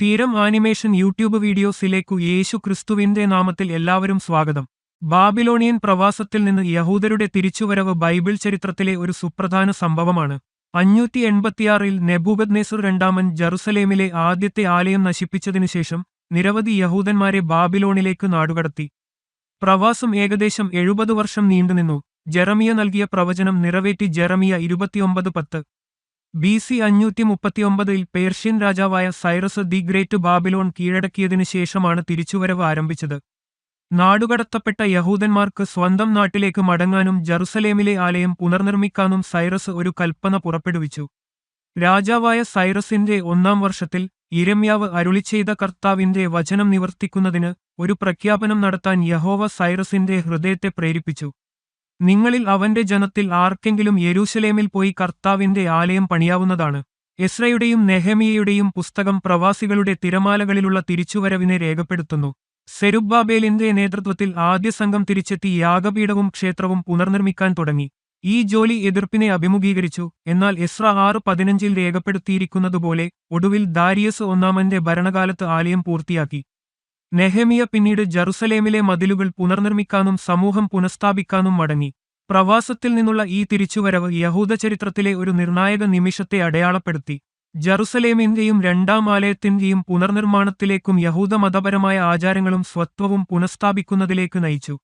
തീരം animation YouTube വീഡിയോസിലേക്കു യേശു ക്രിസ്തുവിന്റെ നാമത്തിൽ എല്ലാവരും സ്വാഗതം. ബാബിലോണിയൻ പ്രവാസത്തിൽ നിന്ന് യഹൂദരുടെ തിരിച്ചുവരവ് ബൈബിൾ ചരിത്രത്തിലെ ഒരു സുപ്രധാന സംഭവമാണ്. അഞ്ഞൂറ്റി എൺപത്തിയാറിൽ നെബൂബദ്നേസർ രണ്ടാമൻ ജറുസലേമിലെ ആദ്യത്തെ ആലയം നശിപ്പിച്ചതിനുശേഷം നിരവധി യഹൂദന്മാരെ ബാബിലോണിലേക്ക് നാടുകടത്തി. പ്രവാസം ഏകദേശം എഴുപത് വർഷം നീണ്ടുനിന്നു. ജെറമിയ നൽകിയ പ്രവചനം നിറവേറ്റി ജെറമിയ ഇരുപത്തിയൊമ്പത് പത്ത്. ബി സി അഞ്ഞൂറ്റി മുപ്പത്തിയൊമ്പതിൽ പേർഷ്യൻ രാജാവായ സൈറസ് ദി ഗ്രേറ്റ് ബാബിലോൺ കീഴടക്കിയതിനു ശേഷമാണ് തിരിച്ചുവരവ് ആരംഭിച്ചത്. നാടുകടത്തപ്പെട്ട യഹൂദന്മാർക്ക് സ്വന്തം നാട്ടിലേക്ക് മടങ്ങാനും ജറുസലേമിലെ ആലയം പുനർനിർമ്മിക്കാനും സൈറസ് ഒരു കൽപ്പന പുറപ്പെടുവിച്ചു. രാജാവായ സൈറസിന്റെ ഒന്നാം വർഷത്തിൽ ഇരമ്യാവ് അരുളി ചെയ്ത കർത്താവിന്റെ വചനം നിവർത്തിക്കുന്നതിന് ഒരു പ്രഖ്യാപനം നടത്താൻ യഹോവ സൈറസിന്റെ ഹൃദയത്തെ പ്രേരിപ്പിച്ചു. നിങ്ങളിൽ അവന്റെ ജനത്തിൽ ആർക്കെങ്കിലും യെരൂശലേമിൽ പോയി കർത്താവിന്റെ ആലയം പണിയാവുന്നതാണ്. എസ്രയുടെയും നെഹമിയയുടെയും പുസ്തകം പ്രവാസികളുടെ തിരമാലകളിലുള്ള തിരിച്ചുവരവിനെ രേഖപ്പെടുത്തുന്നു. സെരുബാബേലിന്റെ നേതൃത്വത്തിൽ ആദ്യ സംഘം തിരിച്ചെത്തി യാഗപീഠവും ക്ഷേത്രവും പുനർനിർമ്മിക്കാൻ തുടങ്ങി. ഈ ജോലി എതിർപ്പിനെ അഭിമുഖീകരിച്ചു എന്നാൽ എസ്ര ആറ് പതിനഞ്ചിൽ രേഖപ്പെടുത്തിയിരിക്കുന്നതുപോലെ ഒടുവിൽ ദാരിയസ് ഒന്നാമന്റെ ഭരണകാലത്ത് ആലയം പൂർത്തിയാക്കി. നെഹമിയ പിന്നീട് ജറുസലേമിലെ മതിലുകൾ പുനർനിർമ്മിക്കാനും സമൂഹം പുനഃസ്ഥാപിക്കാനും മടങ്ങി. പ്രവാസത്തിൽ നിന്നുള്ള ഈ തിരിച്ചുവരവ് യഹൂദ ചരിത്രത്തിലെ ഒരു നിർണായക നിമിഷത്തെ അടയാളപ്പെടുത്തി. ജറുസലേമിന്റെയും രണ്ടാം ആലയത്തിന്റെയും പുനർനിർമ്മാണത്തിലേക്കും യഹൂദ മതപരമായ ആചാരങ്ങളും സ്വത്വവും പുനഃസ്ഥാപിക്കുന്നതിലേക്ക് നയിച്ചു.